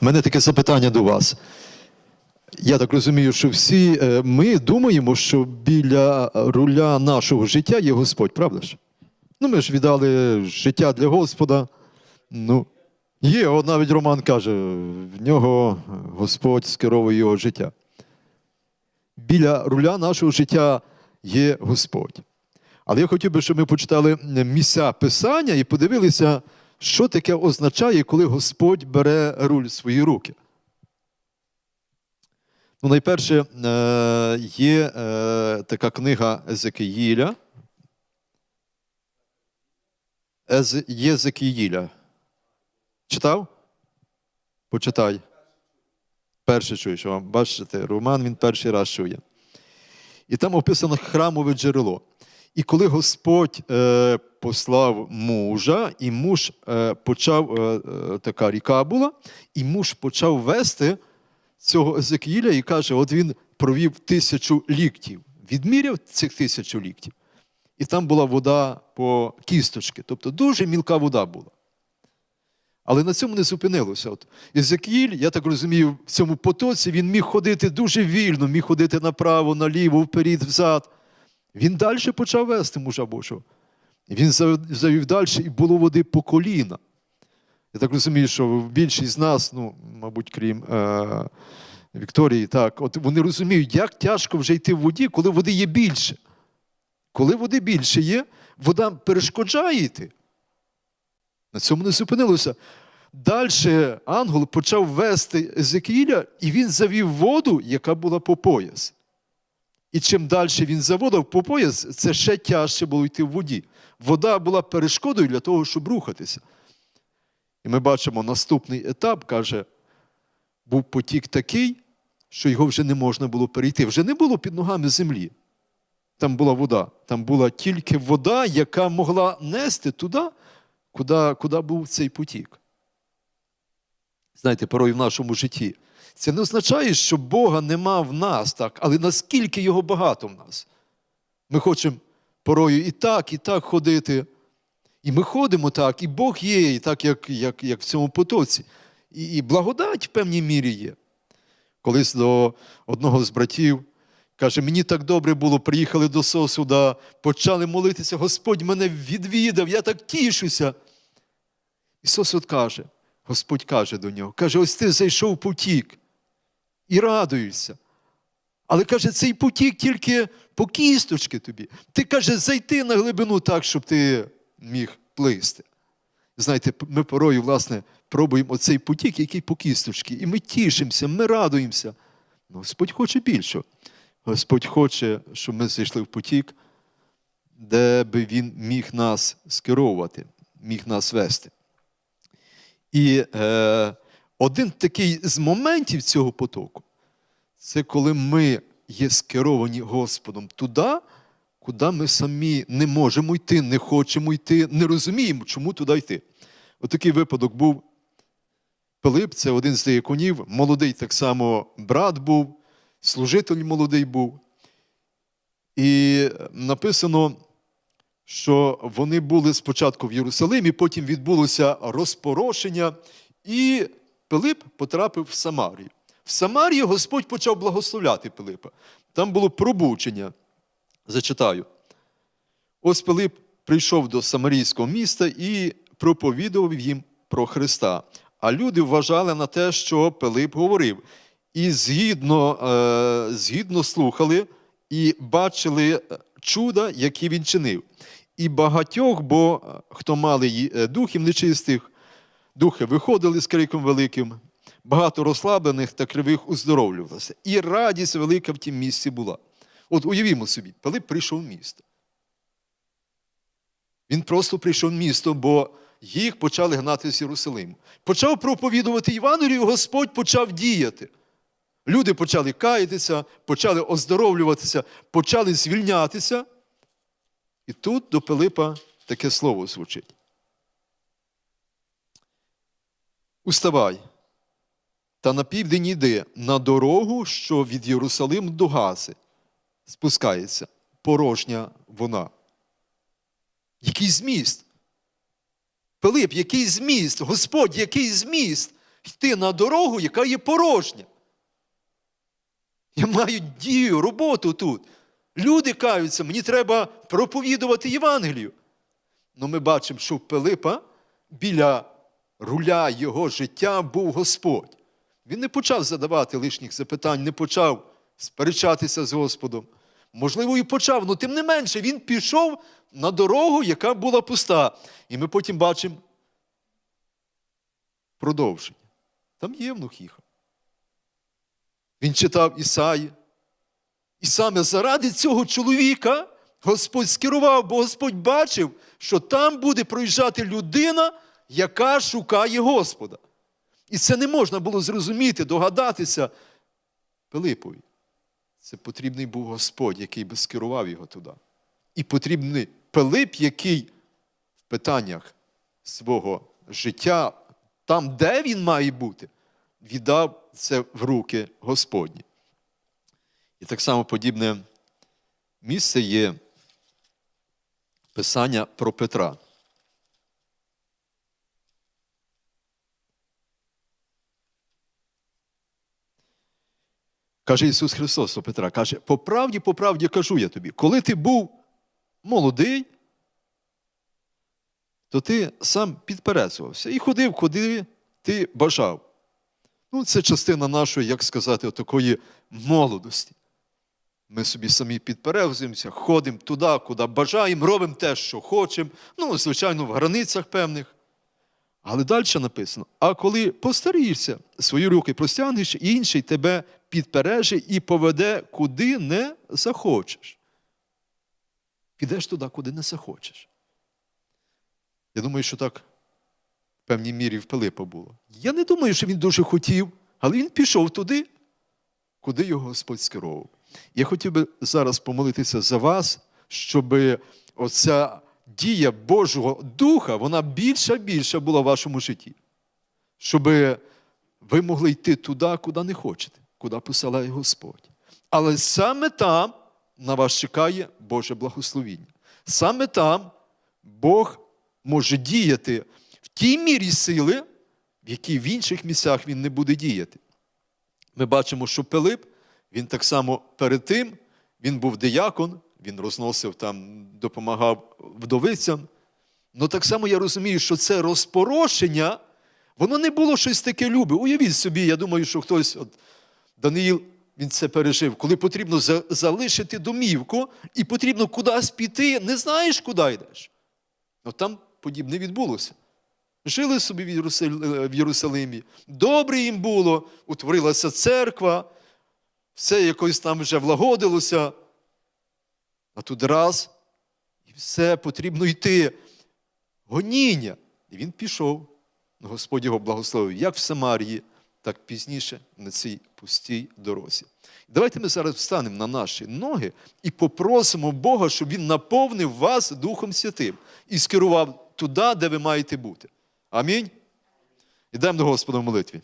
Мене таке запитання до вас. Я так розумію, що всі е, ми думаємо, що біля руля нашого життя є Господь, правда ж? Ну, ми ж віддали життя для Господа. Ну, є, от навіть Роман каже, в нього Господь скеровує його життя. Біля руля нашого життя є Господь. Але я хотів би, щоб ми почитали місця Писання і подивилися, що таке означає, коли Господь бере руль в свої руки. Ну, найперше, е, є е, така книга Езекиїля. Ез, Єзекиїля. Читав? Почитай. Перше чуєш. Вам бачите, Роман він перший раз чує. І там описано храмове джерело. І коли Господь е, послав мужа, і муж е, почав, е, е, така ріка була, і муж почав вести цього Езекіїля і каже: от він провів тисячу ліктів, відміряв цих тисячу ліктів. І там була вода по кісточки, тобто дуже мілка вода була. Але на цьому не зупинилося. От Езекіїль, я так розумію, в цьому потоці він міг ходити дуже вільно, міг ходити направо, наліво, вперед, взад. Він далі почав вести мужа Божого. Він завів далі, і було води по коліна. Я так розумію, що більшість з нас, ну, мабуть, крім е- Вікторії, так, от вони розуміють, як тяжко вже йти в воді, коли води є більше. Коли води більше є, вода перешкоджає йти. На цьому не зупинилося. Далі ангел почав вести Езекіїля, і він завів воду, яка була по пояс. І чим далі він заводив по пояс, це ще тяжче було йти в воді. Вода була перешкодою для того, щоб рухатися. І ми бачимо наступний етап, каже, був потік такий, що його вже не можна було перейти. Вже не було під ногами землі. Там була вода. Там була тільки вода, яка могла нести туди, куди, куди був цей потік. Знаєте, порой в нашому житті. Це не означає, що Бога нема в нас, так, але наскільки його багато в нас. Ми хочемо порою і так, і так ходити. І ми ходимо так, і Бог є, і так, як, як, як в цьому потоці. І, і благодать в певній мірі є. Колись до одного з братів каже: мені так добре було, приїхали до сосуда, почали молитися, Господь мене відвідав, я так тішуся. І сосуд каже, Господь каже до нього, каже: ось ти зайшов потік і радуєшся. Але каже, цей потік тільки по кісточки тобі. Ти каже, зайти на глибину так, щоб ти міг плисти. Знаєте, ми порою, власне, пробуємо оцей потік, який по кісточки, і ми тішимося, ми радуємося. Ну, Господь хоче більше. Господь хоче, щоб ми зайшли в потік, де би Він міг нас скеровувати, міг нас вести. І е, один такий з моментів цього потоку це коли ми є скеровані Господом туди, куди ми самі не можемо йти, не хочемо йти, не розуміємо, чому туди йти. Отакий випадок був. Пилип це один з деяконів, молодий так само брат був, служитель молодий був. І написано, що вони були спочатку в Єрусалимі, потім відбулося розпорошення, і Пилип потрапив в Самарію. В Самарії Господь почав благословляти Пилипа. Там було пробучення. Зачитаю. Ось Пилип прийшов до Самарійського міста і проповідував їм про Христа. А люди вважали на те, що Пилип говорив. І згідно, е, згідно слухали і бачили чуда, які він чинив. І багатьох, бо е, хто мали е, духів нечистих, духи виходили з криком великим, багато розслаблених та кривих уздоровлювалося. І радість велика в тім місці була. От уявімо собі, Пилип прийшов в місто. Він просто прийшов в місто, бо їх почали гнати з Єрусалиму. Почав проповідувати Євангелію, Господь почав діяти. Люди почали каятися, почали оздоровлюватися, почали звільнятися. І тут до Пилипа таке слово звучить. Уставай, та на південь йди на дорогу, що від Єрусалиму до Гази. Спускається порожня вона. Який зміст? Пилип, який зміст? Господь, який зміст? йти на дорогу, яка є порожня. Я маю дію, роботу тут. Люди каються, мені треба проповідувати Євангелію. Ну ми бачимо, що в Пилипа біля руля його життя був Господь. Він не почав задавати лишніх запитань, не почав сперечатися з Господом. Можливо, і почав, але тим не менше він пішов на дорогу, яка була пуста. І ми потім бачимо продовження. Там євнух їхав. Він читав Ісаї. І саме заради цього чоловіка Господь скерував, бо Господь бачив, що там буде проїжджати людина, яка шукає Господа. І це не можна було зрозуміти, догадатися Пилипові. Це потрібний був Господь, який би скерував його туди. І потрібний Пилип, який в питаннях свого життя, там, де він має бути, віддав це в руки Господні. І так само подібне місце є Писання про Петра. Каже Ісус Христос до Петра, каже, по правді, по правді кажу я тобі, коли ти був молодий, то ти сам підперезувався і ходив, куди ти бажав. Ну, це частина нашої, як сказати, такої молодості. Ми собі самі підперезуємося, ходимо туди, куди бажаємо, робимо те, що хочемо, ну, звичайно, в границях певних. Але далі написано: а коли постарієшся, свої руки простягнеш, інший тебе підпереже і поведе, куди не захочеш. Підеш туди, куди не захочеш. Я думаю, що так в певній мірі в Пилипа було. Я не думаю, що він дуже хотів, але він пішов туди, куди його Господь скеровував. Я хотів би зараз помолитися за вас, щоб оця дія Божого Духа, вона більша більша була в вашому житті. Щоб ви могли йти туди, куди не хочете, куди посилає Господь. Але саме там на вас чекає Боже благословіння. Саме там Бог може діяти в тій мірі сили, в якій в інших місцях він не буде діяти. Ми бачимо, що Пилип, він так само перед тим, він був диякон, він розносив там, допомагав вдовицям. Ну так само я розумію, що це розпорошення, воно не було щось таке любе. Уявіть собі, я думаю, що хтось, от Даниїл, він це пережив, коли потрібно за- залишити домівку і потрібно кудись піти, не знаєш, куди йдеш. Ну там подібне відбулося. Жили собі в в Єрусалимі. Добре їм було, утворилася церква, все якось там вже влагодилося. А тут раз, і все потрібно йти. Гоніння. І він пішов. Господь його благословив як в Самарії, так пізніше на цій пустій дорозі. Давайте ми зараз встанемо на наші ноги і попросимо Бога, щоб Він наповнив вас Духом Святим і скерував туди, де ви маєте бути. Амінь. Ідемо до Господа в молитві.